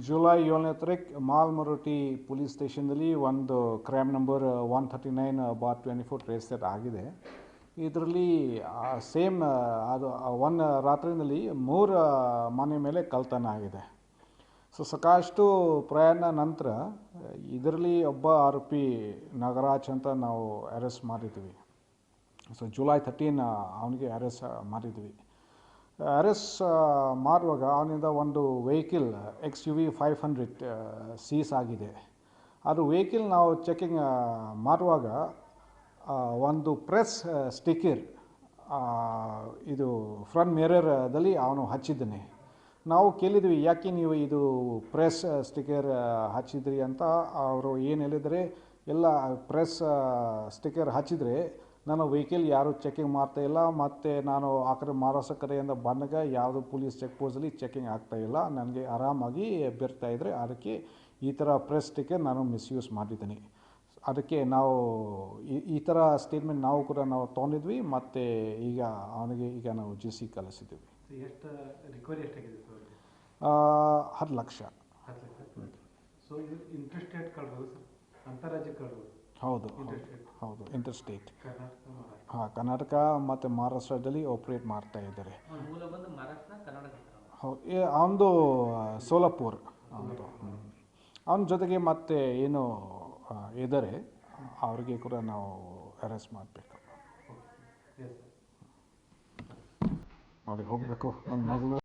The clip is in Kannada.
ಜುಲೈ ಏಳನೇ ತಾರೀಕು ಮಾಲ್ಮರೊಟ್ಟಿ ಪೊಲೀಸ್ ಸ್ಟೇಷನ್ದಲ್ಲಿ ಒಂದು crime number one thirty nine bar twenty four register ಆಗಿದೆ. ಇದರಲ್ಲಿ ಸೇಮ್ ಅದು ಒನ್ ರಾತ್ರಿಯಲ್ಲಿ ಮೂರು ಮನೆ ಮೇಲೆ ಕಳ್ತನ ಆಗಿದೆ. ಸೊ, ಸಾಕಷ್ಟು ಪ್ರಯಾಣ ನಂತರ ಇದರಲ್ಲಿ ಒಬ್ಬ ಆರೋಪಿ ನಾಗರಾಜ್ ಅಂತ ನಾವು ಅರೆಸ್ಟ್ ಮಾಡಿದ್ವಿ. ಸೊ, ಜುಲೈ ಥರ್ಟೀನ್ ಅವನಿಗೆ ಅರೆಸ್ಟ್ ಮಾಡಿದ್ವಿ. ಅರೆಸ್ಟ್ ಮಾಡುವಾಗ ಅವನಿಂದ ಒಂದು vehicle X U V five hundred CCs ಆಗಿದೆ. ಅದು ವೆಹಿಕಲ್ ನಾವು ಚೆಕಿಂಗ್ ಮಾಡುವಾಗ ಒಂದು ಪ್ರೆಸ್ ಸ್ಟಿಕ್ಕರ್ ಇದು ಫ್ರಂಟ್ ಮಿರರ್ದಲ್ಲಿ ಅವನು ಹಚ್ಚಿದ್ದಾನೆ. ನಾವು ಕೇಳಿದ್ವಿ, ಯಾಕೆ ನೀವು ಇದು ಪ್ರೆಸ್ ಸ್ಟಿಕ್ಕರ್ ಹಚ್ಚಿದ್ರಿ? ಅಂತ. ಅವರು ಏನು ಹೇಳಿದರೆ, ಎಲ್ಲ ಪ್ರೆಸ್ ಸ್ಟಿಕ್ಕರ್ ಹಚ್ಚಿದರೆ ನನ್ನ ವೆಹಿಕಲ್ ಯಾರು ಚೆಕಿಂಗ್ ಮಾಡ್ತಾ ಇಲ್ಲ ಮತ್ತು ನಾನು ಆ ಕಡೆ ಮಹಾರಾಷ್ಟ್ರ ಕಡೆಯಿಂದ ಬಂದಾಗ ಯಾವುದು ಪೊಲೀಸ್ ಚೆಕ್ ಪೋಸ್ಟಲ್ಲಿ ಚೆಕಿಂಗ್ ಆಗ್ತಾ ಇಲ್ಲ. ನನಗೆ ಆರಾಮಾಗಿ ಬೆರ್ತಾ ಇದ್ದರೆ ಅದಕ್ಕೆ ಈ ಥರ ಪ್ರೆಸ್ ಟಿಕೆಟ್ ನಾನು ಮಿಸ್ಯೂಸ್ ಮಾಡಿದ್ದೀನಿ. ಅದಕ್ಕೆ ನಾವು ಈ- ಈ ಥರ ಸ್ಟೇಟ್ಮೆಂಟ್ ನಾವು ಕೂಡ ನಾವು ತೊಗೊಂಡಿದ್ವಿ ಮತ್ತು ಈಗ ಅವನಿಗೆ ಈಗ ನಾವು ಜಿ ಸಿ ಕಲಿಸಿದ್ದೀವಿ ಎಷ್ಟು ರಿಕವರಿ ಎಷ್ಟಾಗಿದೆ ಸರ್ ಅವ್ರಿಗೆ? ಹತ್ತು ಲಕ್ಷ. ಹತ್ತು ಲಕ್ಷ. ಸೊ ಇಂಟ್ರೆಸ್ಟ್ ಸರ್ ಅಂತಾರಾಜ್ಯ ಹೌದು ಹೌದು ಇಂಟರ್ ಸ್ಟೇಟ್ ಹಾಂ ಕರ್ನಾಟಕ ಮತ್ತು ಮಹಾರಾಷ್ಟ್ರದಲ್ಲಿ ಆಪ್ರೇಟ್ ಮಾಡ್ತಾ ಇದ್ದಾರೆ. ಹೌದು ಅವನದು ಸೋಲಾಪುರ್ ಅವನದು. ಅವನ ಜೊತೆಗೆ ಮತ್ತೆ ಏನು ಇದ್ದಾರೆ. ಅವ್ರಿಗೆ ಕೂಡ ನಾವು ಅರೆಸ್ಟ್ ಮಾಡಬೇಕು. ಅವ್ರಿಗೆ ಹೋಗಬೇಕು. ನನ್ನ ಮಗಳು.